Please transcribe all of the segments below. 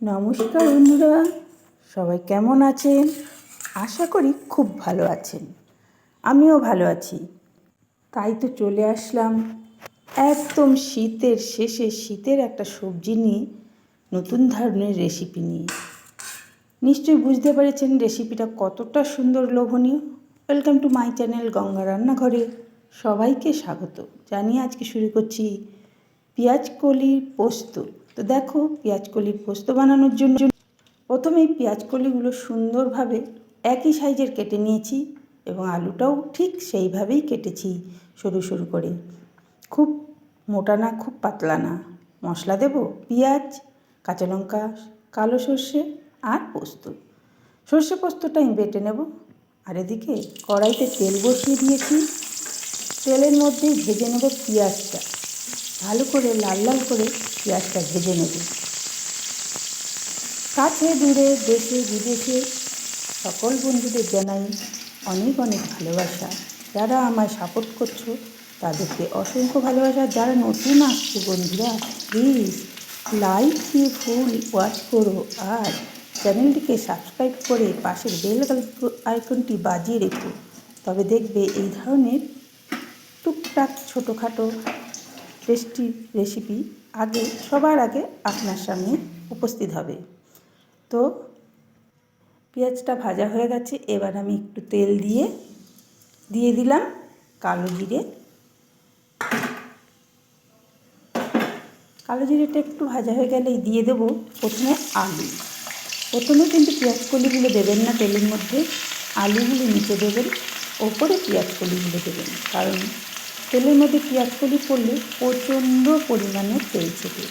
নমস্কার বন্ধুরা, সবাই কেমন আছেন? আশা করি খুব ভালো আছেন। আমিও ভালো আছি। তাই তো চলে আসলাম একদম শীতের শেষে শীতের একটা সবজি নিয়ে নতুন ধরনের রেসিপি নিয়ে। নিশ্চয়ই বুঝতে পেরেছেন রেসিপিটা কতটা সুন্দর লোভনীয়। Welcome to my channel Ganga রান্নাঘরে সবাইকে স্বাগত। জানিয়ে আজকে শুরু করছি পেঁয়াজ কলির পোস্ত। তো দেখো পেঁয়াজ কলির পোস্ত বানানোর জন্য প্রথমেই পেঁয়াজ কলিগুলো সুন্দরভাবে একই সাইজের কেটে নিয়েছি এবং আলুটাও ঠিক সেইভাবেই কেটেছি সরু সরু করে। খুব মোটা না, খুব পাতলা না। মশলা দেব পেঁয়াজ, কাঁচা লঙ্কা, কালো সর্ষে আর পোস্ত। সর্ষে পোস্তটা আমি বেটে নেব। আর এদিকে কড়াইতে তেল বসিয়ে দিয়েছি। তেলের মধ্যেই ভেজে নেব পেঁয়াজটা। ভালো করে লাল লাল করে পেঁয়াজটা ভেজে নেব। কাছে, দূরে, দেশে, বিদেশে সকল বন্ধুদের জানাই অনেক অনেক ভালোবাসা। যারা আমায় সাপোর্ট করছ, তাদেরকে অসংখ্য ভালোবাসা। যারা নতুন আসছে বন্ধুরা প্লিজ লাইক দিয়ে ফুল ওয়াচ করো। আর চ্যানেলটিকে সাবস্ক্রাইব করে পাশের বেল আইকনটি বাজিয়ে রেখো। তবে দেখবে এই ধরনের টুকটাক ছোটোখাটো টেস্টি রেসিপি আগে, সবার আগে আপনার সামনে উপস্থিত হবে। তো, পেঁয়াজটা ভাজা হয়ে গেছে, এবার আমি একটু তেল দিয়ে দিয়ে দিলাম কালো জিরে। কালো জিরেটা একটু ভাজা হয়ে গেলেই দিয়ে দেবো প্রথমে আলু। প্রথমে কিন্তু পেঁয়াজ কলিগুলো দেবেন না তেলের মধ্যে, আলুগুলো নিচে দেবেন, ওপরে পেঁয়াজ কলিগুলো দেবেন, কারণ তেলের মধ্যে পেঁয়াজ কলি পড়লে প্রচণ্ড পরিমাণে তেল ছেটে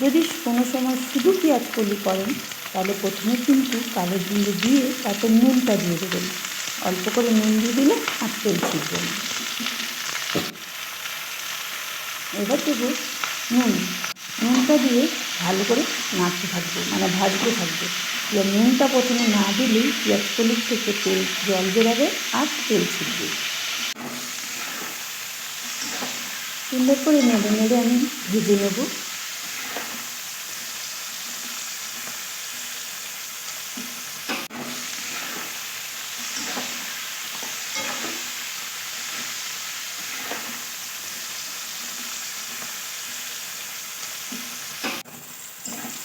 যদি কোনো সময় শুধু পেঁয়াজ কলি করেন, তাহলে প্রথমে কিন্তু কালো জিরে দিয়ে তাতে নুনটা দিয়ে দেবেন। অল্প করে নুন দিয়ে দিলে আর তেল ছিটবে না। এবার দেবো নুন। নুনটা দিয়ে ভালো করে নাড়তে থাকব মানে ভাজতে থাকব। এবার নুনটা প্রথমে না দিলেই পেঁয়াজ কলির থেকে তেল জল বেরাবে আর তেল ছিটবে। সুন্দর করে নেড়ে নেড়ে আমি ভেজে নেব।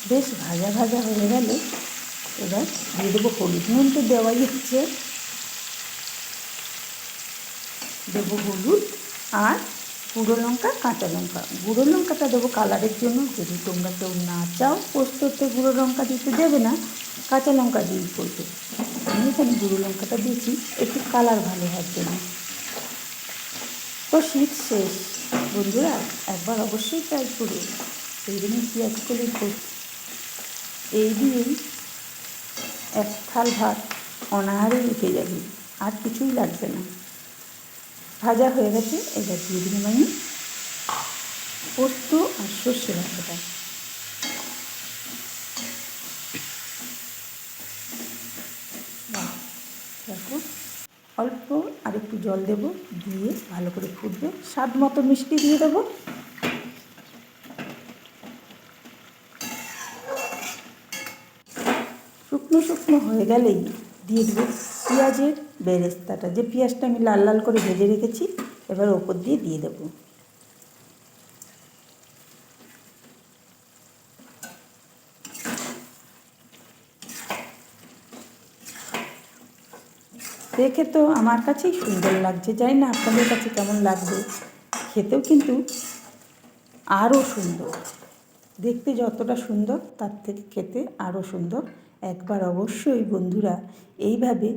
বেশ ভাজা ভাজা হয়ে গেলে। এবার দিয়ে দেবো হলুদ। নুন তো দেওয়াই হচ্ছে। দেবো হলুদ আর গুঁড়ো লঙ্কা, কাঁচা লঙ্কা। গুঁড়ো লঙ্কাটা দেবো কালারের জন্য, যদি তোমরা কেউ না চাও, পোস্ততে গুঁড়ো লঙ্কা দিতে দেবে না, কাঁচা লঙ্কা দিয়ে করবে। আমি এখানে গুঁড়ো লঙ্কাটা দিয়েছি, একটু কালার ভালো হওয়ার জন্য। তো শীত শেষ। বন্ধুরা, একবার অবশ্যই ট্রাই করো। এই জন্য পেঁয়াজ কলির এই দিয়েই এক থাল ভাত অনাহারে উঠে যাবে। আর কিছুই লাগবে না। ভাজা হয়ে গেছে, এবার দিয়ে দিলাম আমি পোস্ত আর সর্ষে বাটাটা দেখো, অল্প আর একটু জল দেব, দিয়ে ভালো করে ফুটবে। স্বাদ মতো মিষ্টি দিয়ে দেবো। শুকনো শুকনো হয়ে গেলেই দিয়ে দেবো পেঁয়াজের বেরেস্তাটা। যে পেঁয়াজটা আমি লাল লাল করে ভেজে রেখেছি, এবার ওপর দিয়ে দিয়ে দেবো। দেখে তো আমার কাছেই সুন্দর লাগছে, জানি না আপনাদের কাছে কেমন লাগবে। খেতেও কিন্তু আরও সুন্দর। দেখতে যতটা সুন্দর, তার থেকে খেতে আরও সুন্দর। একবার অবশ্যই বন্ধুরা, এইভাবে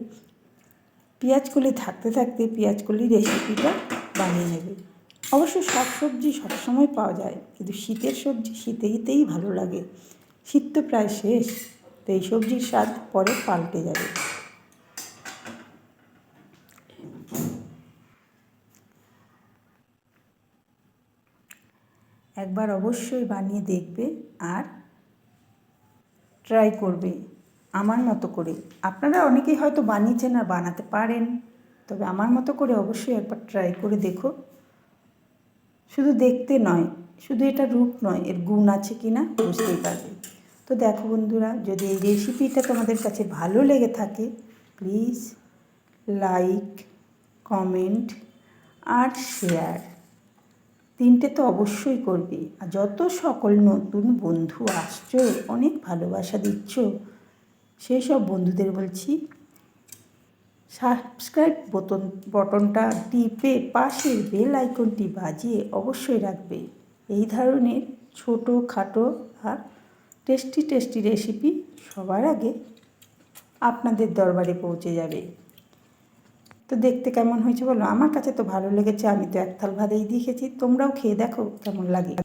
পেঁয়াজকলি থাকতে থাকতে পেঁয়াজকলি রেসিপিটা বানিয়ে নেবে। অবশ্য সব সবজি সবসময় পাওয়া যায়, কিন্তু শীতের সবজি শীতেইতেই ভালো লাগে। শীত তো প্রায় শেষ তো এই সবজির স্বাদ পরে পাল্টে যাবে। একবার অবশ্যই বানিয়ে দেখবে আর ট্রাই করবে। আমার মতো করে। আপনারা অনেকেই হয়তো বানিয়েছেন আর বানাতে পারেন, তবে আমার মতো করে অবশ্যই একবার ট্রাই করে দেখো। শুধু দেখতে নয়, শুধু এটা রূপ নয়, এর গুণ আছে কি না বুঝতেই পারবে। তো দেখো বন্ধুরা, যদি এই রেসিপিটা তোমাদের কাছে ভালো লেগে থাকে প্লিজ লাইক কমেন্ট আর শেয়ার তিনটে তো অবশ্যই করবে। আর যত সকল নতুন বন্ধু আসছো, অনেক ভালোবাসা দিচ্ছ সেই সব বন্ধুদের বলছি সাবস্ক্রাইব বটন বটনটা টিপে পাশের বেল আইকনটি বাজিয়ে অবশ্যই রাখবে। এই ধরনের ছোটো খাটো আর টেস্টি টেস্টি রেসিপি সবার আগে আপনাদের দরবারে পৌঁছে যাবে। তো দেখতে কেমন হয়েছে বলো? আমার কাছে তো ভালো লেগেছে, আমি তো এক থাল ভাতেই দেখেছি তোমরাও খেয়ে দেখো কেমন লাগে।